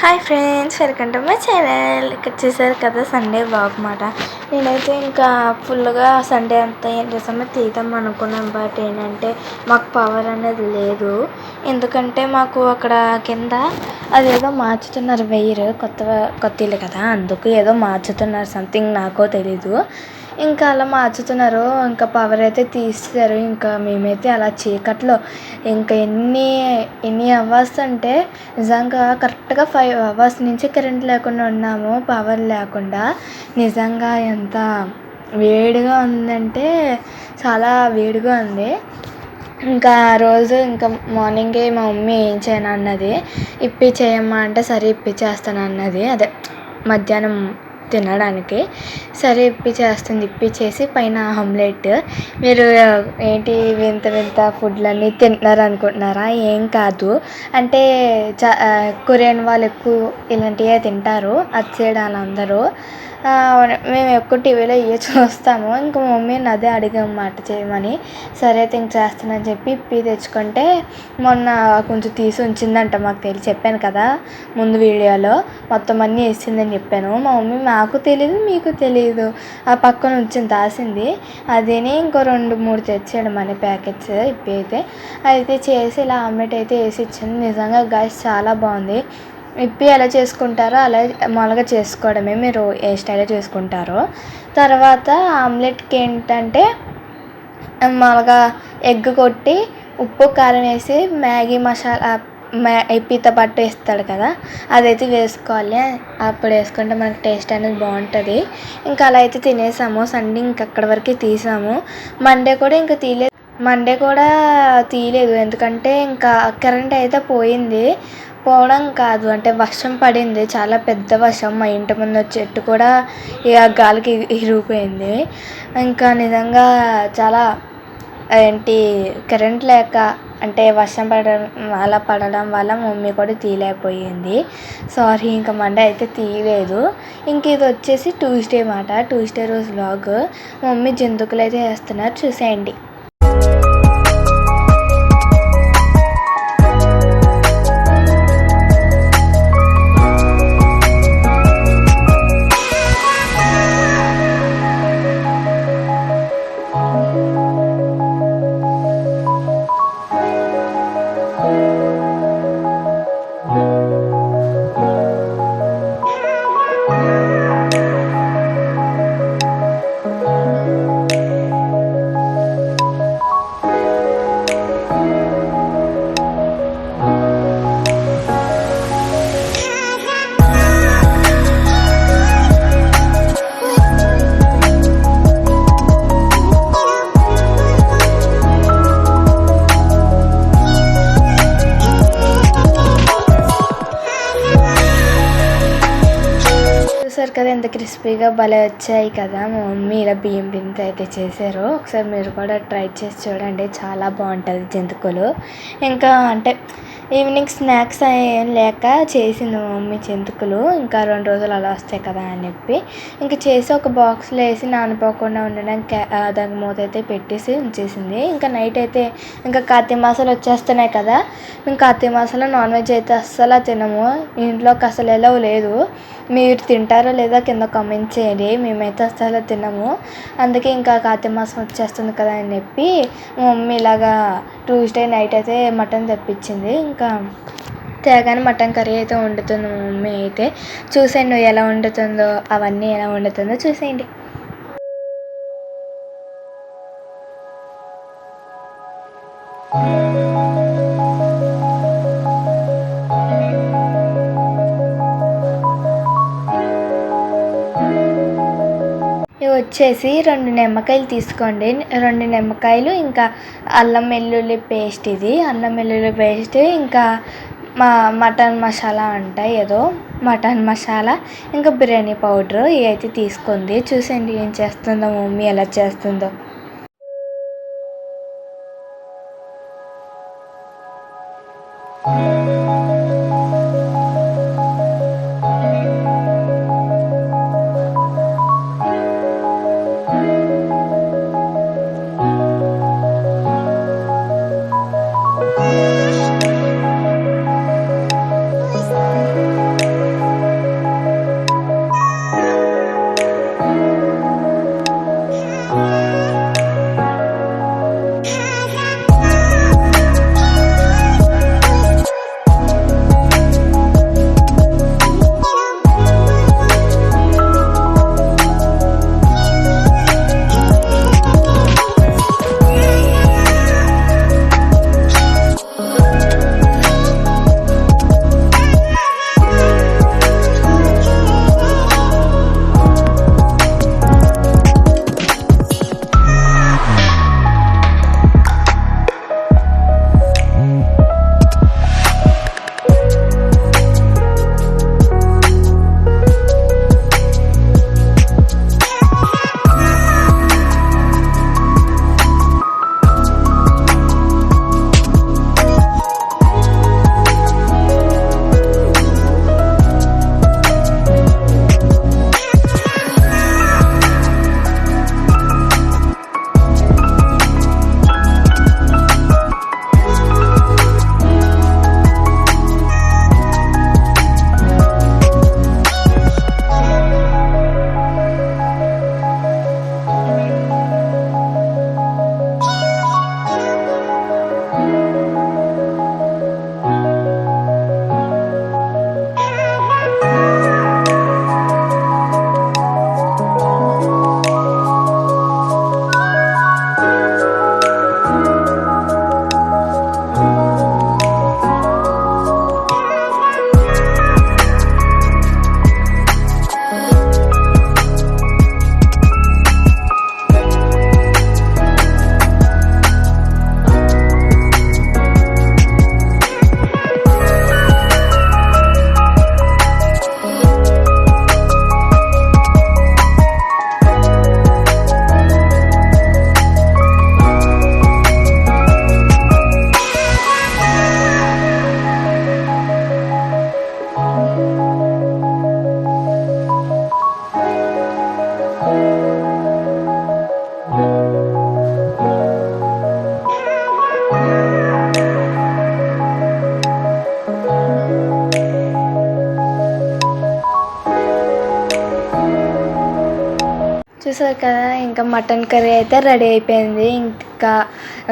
Hi friends welcome to my channel ఇక్కడ చూసారు కదా సండే బ్లాగ్ మాట. నేనైతే ఇంకా ఫుల్గా సండే అంతా ఏం చేసామో తీద్దాం అనుకున్నాం. బట్ ఏంటంటే మాకు పవర్ అనేది లేదు. ఎందుకంటే మాకు అక్కడ కింద అదేదో మార్చుతున్నారు వెయ్యరు కొత్త కొత్త ఇల్లు కదా అందుకు ఏదో మార్చుతున్నారు సంథింగ్ నాకో తెలీదు. ఇంకా అలా మార్చుతున్నారు. ఇంకా పవర్ అయితే తీస్తారు ఇంకా మేమైతే అలా చీకట్లో ఇంకా ఎన్ని ఎన్ని అవర్స్ అంటే నిజంగా కరెక్ట్గా ఫైవ్ అవర్స్ నుంచి కరెంట్ లేకుండా ఉన్నాము. పవర్ లేకుండా. నిజంగా ఎంత వేడిగా ఉందంటే చాలా వేడిగా ఉంది. ఇంకా ఆ రోజు ఇంకా మార్నింగే మా మమ్మీ ఏం చేయను అన్నది. ఇప్పి చేయమ్మా అంటే సరే ఇప్పి చేస్తాను అన్నది. అదే మధ్యాహ్నం తినడానికి. సరే ఇప్పి చేస్తుంది. ఇప్పి చేసి పైన ఆమ్లెట్. మీరు ఏంటి వింత వింత ఫుడ్లన్నీ తింటున్నారు అనుకుంటున్నారా ఏం కాదు. అంటే చ కొరియన్ వాళ్ళు ఎక్కువ ఇలాంటివే తింటారు. అటు సైడ్ వాళ్ళందరూ మేము ఎక్కువ టీవీలో ఇవే చూస్తాము. ఇంకా మా మమ్మీని అదే అడిగామాట చేయమని. సరే అయితే ఇంక చేస్తానని చెప్పి ఇప్పి తెచ్చుకుంటే మొన్న కొంచెం తీసి ఉంచిందంట మాకు తెలిసి చెప్పాను కదా ముందు వీడియోలో. మొత్తం అన్నీ వేసిందని చెప్పాను. మా మమ్మీ మాకు తెలియదు మీకు తెలియదు ఆ పక్కన ఉంచింది దాసింది. అదేనే ఇంకో రెండు మూడు తెచ్చాడు మనీ ప్యాకెట్స్ ఇప్పి అయితే. అయితే చేసి ఇలా ఆమ్లెట్ అయితే వేసి ఇచ్చింది. నిజంగా గాయస్ చాలా బాగుంది. విప్పి ఎలా చేసుకుంటారో అలా మామూలుగా చేసుకోవడమే మీరు ఏ స్టైల్లో చేసుకుంటారో. తర్వాత ఆమ్లెట్కి ఏంటంటే మామూలుగా ఎగ్ కొట్టి ఉప్పు కారం వేసి మ్యాగీ మసాలా మ్యా ఇప్పితో పాటు వేస్తాడు కదా అదైతే వేసుకోవాలి. అప్పుడు వేసుకుంటే మనకి టేస్ట్ అనేది బాగుంటుంది. ఇంకా అలా అయితే తినేసాము. సండే ఇంక అక్కడి వరకు తీసాము. మండే కూడా ఇంకా తీయలేదు మండే కూడా తీయలేదు. ఎందుకంటే ఇంకా కరెంట్ అయితే పోయింది. పోవడం కాదు. అంటే వర్షం పడింది. చాలా పెద్ద వర్షం. మా ఇంటి ముందు చెట్టు కూడా ఇక గాలికి ఇరిగిపోయింది. ఇంకా నిజంగా చాలా ఏంటి కరెంట్ లేక అంటే వర్షం పడడం అలా పడడం వల్ల మమ్మీ కూడా తీయలేకపోయింది. సారీ ఇంకా మండే అయితే తీయలేదు. ఇంక ఇది వచ్చేసి ట్యూస్డే మాట. ట్యూస్డే రోజు వ్లాగ్ మమ్మీ జంతుకులు అయితే వేస్తున్నారు. చూసేయండి. క్రిస్పీగా భలే వచ్చాయి కదా మా మమ్మీ ఇలా బియ్యం పిండితో అయితే చేశారు. ఒకసారి మీరు కూడా ట్రై చేసి చూడండి చాలా బాగుంటుంది జంతికలు. ఇంకా అంటే ఈవినింగ్ స్నాక్స్ ఏం లేక చేసింది మా మమ్మీ జంతుకులు ఇంకా రెండు రోజులు అలా వస్తాయి కదా అని చెప్పి. ఇంకా చేసి ఒక బాక్స్లో వేసి నానిపోకుండా ఉండడానికి దానికి మూత అయితే పెట్టేసి ఉంచేసింది. ఇంకా నైట్ అయితే ఇంకా కార్తీక మాసాలు వచ్చేస్తున్నాయి కదా. ఇంకా కార్తీక మాసంలో నాన్ వెజ్ అయితే అస్సలు తినము. ఇంట్లోకి అసలు ఎలా లేదు. మీరు తింటారో లేదో కింద కామెంట్ చేయండి. మేమైతే అస్సలు తినము. అందుకే ఇంకా కార్తీక మాసం వచ్చేస్తుంది కదా అని చెప్పి మా మమ్మీ ఇలాగా ట్యూస్డే నైట్ అయితే మటన్ తెప్పించింది. ఇంకా తేగానే మటన్ కర్రీ అయితే వండుతుంది మా మమ్మీ అయితే. చూసేయండి ఎలా వండుతుందో అవన్నీ ఎలా వండుతుందో చూసేయండి. వచ్చేసి రెండు నిమ్మకాయలు తీసుకోండి. రెండు నిమ్మకాయలు ఇంకా అల్లం వెల్లుల్లి పేస్ట్ ఇది. అల్లం వెల్లుల్లి పేస్ట్ ఇంకా మా మటన్ మసాలా అంట ఏదో. మటన్ మసాలా ఇంకా బిర్యానీ పౌడరు ఇవి అయితే తీసుకుంది. చూసండి ఏం చేస్తుందో మమ్మీ ఎలా చేస్తుందో. చూసారు కదా ఇంకా మటన్ కర్రీ అయితే రెడీ అయిపోయింది. ఇంకా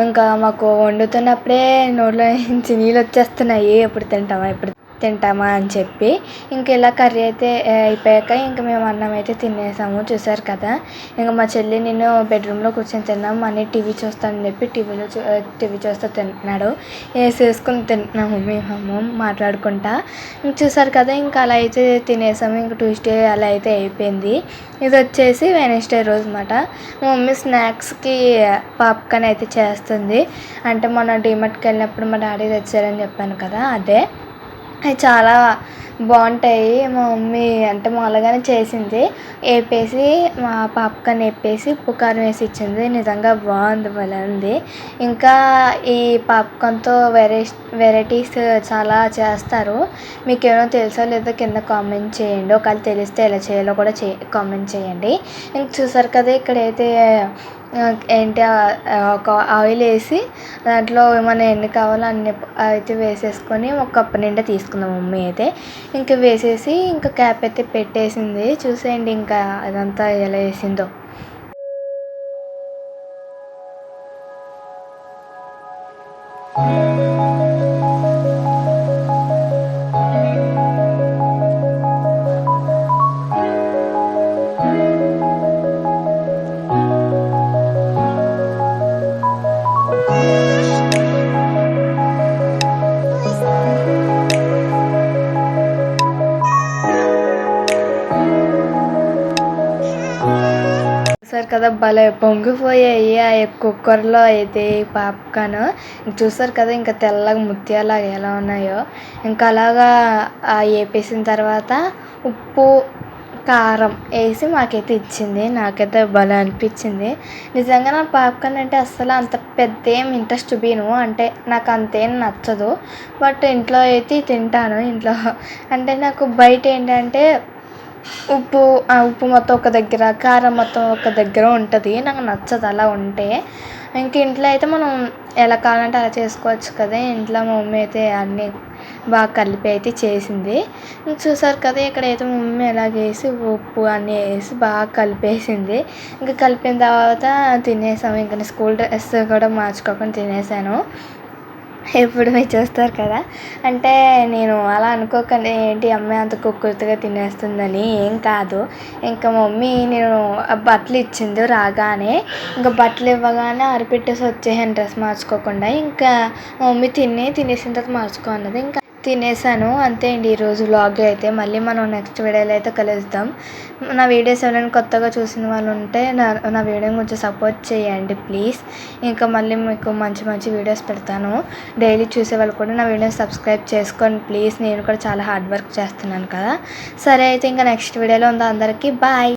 ఇంకా మాకు వండుతున్నప్పుడే నోట్లో నుంచి నీళ్ళు వచ్చేస్తున్నాయి. ఎప్పుడు తింటామా ఎప్పుడు తింటామా అని చెప్పి ఇంక ఇలా కర్రీ అయితే అయిపోయాక ఇంక మేము అన్నం అయితే తినేసాము. చూసారు కదా? ఇంక మా చెల్లి నేను బెడ్రూమ్లో కూర్చొని తిన్నాము మనీ టీవీ చూస్తానని చెప్పి టీవీలో టీవీ చూస్తూ తింటున్నాడు వేసేసుకుని తింటున్నాము మేము మాట్లాడుకుంటా. ఇంక చూసారు కదా ఇంకా అలా అయితే తినేసాము. ఇంక ట్యూస్డే అలా అయితే అయిపోయింది. ఇది వచ్చేసి వెనస్డే రోజు అనమాట మా మమ్మీ స్నాక్స్కి పాప్కార్న్ అయితే చేస్తుంది. అంటే మొన్న డీమార్ట్కి వెళ్ళినప్పుడు మా డాడీ తెచ్చారని చెప్పాను కదా అదే. అవి చాలా బాగుంటాయి. మా మమ్మీ అంటే మామూలుగానే చేసింది. వేపేసి మా పాపకార్న్ వేపేసి ఉప్పు కారం వేసి ఇచ్చింది. నిజంగా బాగుంది భలే ఉంది. ఇంకా ఈ పాప్కార్న్తో వెరై వెరైటీస్ చాలా చేస్తారు. మీకు ఏమైనా తెలుసో లేదో కింద కామెంట్ చేయండి. ఒకవేళ తెలిస్తే ఎలా చేయాలో కూడా చే కామెంట్ చేయండి. ఇంక చూసారు కదా ఇక్కడైతే ఏంటి ఒక ఆయిల్ వేసి దాంట్లో మన ఎన్ని కావాలో అన్ని అయితే వేసేసుకొని ఒక కప్పు నిండా తీసుకుందాం మమ్మీ అయితే. ఇంకా వేసేసి ఇంకా క్యాప్ అయితే పెట్టేసింది. చూసేయండి ఇంకా అదంతా ఎలా వేసిందో. చూసారు కదా భలే పొంగిపోయాయి ఆ కుక్కర్లో అయితే పాప్కార్న్ చూసారు కదా ఇంకా తెల్లగా ముత్యాలాగా ఎలా ఉన్నాయో. ఇంకా అలాగా వేపేసిన తర్వాత ఉప్పు కారం వేసి మాకైతే ఇచ్చింది. నాకైతే భలే అనిపించింది. నిజంగా నా పాప్కార్న్ అంటే అస్సలు అంత పెద్ద ఏం ఇంట్రెస్ట్ చూపిను అంటే నాకు అంతేం నచ్చదు. బట్ ఇంట్లో అయితే తింటాను ఇంట్లో. అంటే నాకు బయట ఏంటంటే ఉప్పు ఆ ఉప్పు మొత్తం ఒక దగ్గర కారం మొత్తం ఒక దగ్గర ఉంటుంది. నాకు నచ్చదు అలా ఉంటే. ఇంక ఇంట్లో అయితే మనం ఎలా కావాలంటే అలా చేసుకోవచ్చు కదా. ఇంట్లో మా మమ్మీ అయితే అన్నీ బాగా కలిపి అయితే చేసింది. చూసారు కదా ఇక్కడ మా మమ్మీ ఎలా చేసి ఉప్పు అన్నీ వేసి బాగా కలిపేసింది. ఇంకా కలిపిన తర్వాత తినేసాము. ఇంకా స్కూల్ డ్రెస్ కూడా మార్చుకోకుండా తినేసాను. ఎప్పుడు మీరు చూస్తారు కదా? అంటే నేను అలా అనుకోకండి ఏంటి అమ్మాయి అంత కుక్కుర్తిగా తినేస్తుందని ఏం కాదు. ఇంకా మమ్మీ నేను బట్టలు ఇచ్చింది రాగానే ఇంకా బట్టలు ఇవ్వగానే ఆరిపెట్టేసి వచ్చేసాను డ్రెస్ మార్చుకోకుండా. ఇంకా మమ్మీ తిని తినేసిన తర్వాత మార్చుకో అన్నది. ఇంకా తినేసాను. అంతే అండి ఈరోజు వ్లాగ్ అయితే. మళ్ళీ మనం నెక్స్ట్ వీడియోలో అయితే కలుద్దాం. నా వీడియోస్ ఎవరైనా కొత్తగా చూసిన వాళ్ళు ఉంటే నా నా వీడియోని కొంచెం సపోర్ట్ చేయండి ప్లీజ్ ఇంకా మళ్ళీ మీకు మంచి మంచి వీడియోస్ పెడతాను. డైలీ చూసే వాళ్ళు కూడా నా వీడియోని సబ్స్క్రైబ్ చేసుకోండి ప్లీజ్ నేను కూడా చాలా హార్డ్ వర్క్ చేస్తున్నాను కదా. సరే అయితే ఇంకా నెక్స్ట్ వీడియోలో ఉందా అందరికీ. బాయ్